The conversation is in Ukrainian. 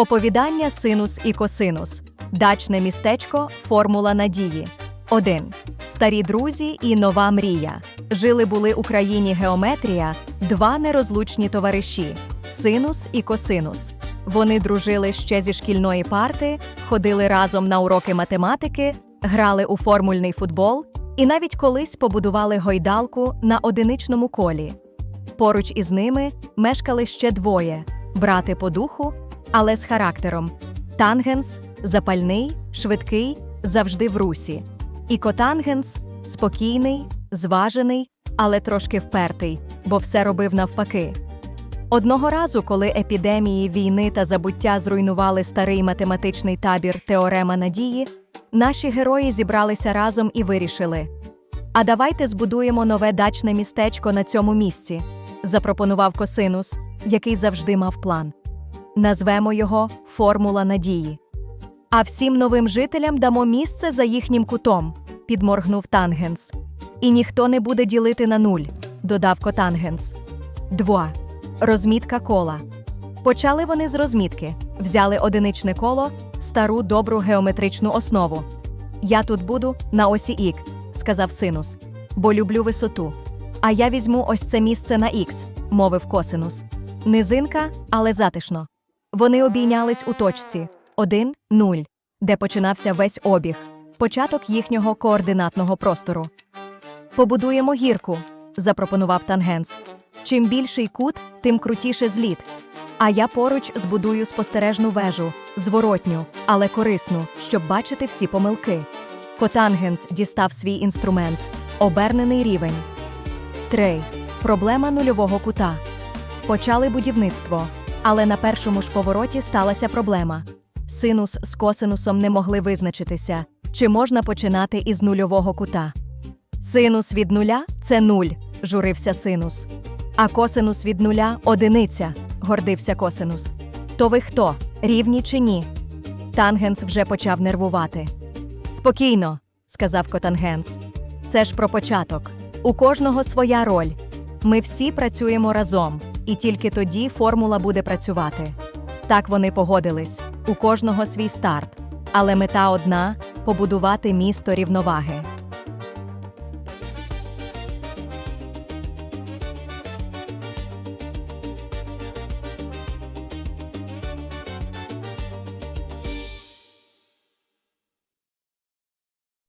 Оповідання синус і косинус. Дачне містечко. Формула надії. 1. Старі друзі і нова мрія. Жили були Україні геометрія, два нерозлучні товариші синус і косинус. Вони дружили ще зі шкільної парти, ходили разом на уроки математики, грали у формульний футбол і навіть колись побудували гойдалку на одиничному колі. Поруч із ними мешкали ще двоє брати по духу, але з характером. Тангенс запальний, швидкий, завжди в русі. І котангенс спокійний, зважений, але трошки впертий, бо все робив навпаки. Одного разу, коли епідемії, війни та забуття зруйнували старий математичний табір Теорема Надії, наші герої зібралися разом і вирішили: А давайте збудуємо нове дачне містечко на цьому місці, запропонував Косинус, який завжди мав план. Назвемо його Формула надії. А всім новим жителям дамо місце за їхнім кутом, підморгнув Тангенс. І ніхто не буде ділити на нуль, додав Котангенс. Два. Розмітка кола. Почали вони з розмітки, взяли одиничне коло, стару добру геометричну основу. Я тут буду на осі ік, сказав синус, бо люблю висоту. А я візьму ось це місце на ікс, мовив косинус. Низинка, але затишно. Вони обійнялись у точці 1, 0, де починався весь обіг, початок їхнього координатного простору. Побудуємо гірку, запропонував Тангенс. Чим більший кут, тим крутіше зліт. А я поруч збудую спостережну вежу, зворотню, але корисну, щоб бачити всі помилки. Котангенс дістав свій інструмент обернений рівень. 3. Проблема нульового кута. Почали будівництво, але на першому ж повороті сталася проблема. Синус з косинусом не могли визначитися, чи можна починати із нульового кута. Синус від нуля це нуль, журився синус. А косинус від нуля одиниця, гордився косинус. То ви хто? Рівні чи ні? Тангенс вже почав нервувати. Спокійно, сказав Котангенс. Це ж про початок. У кожного своя роль. Ми всі працюємо разом, і тільки тоді формула буде працювати. Так вони погодились у кожного свій старт. Але мета одна побудувати місто рівноваги.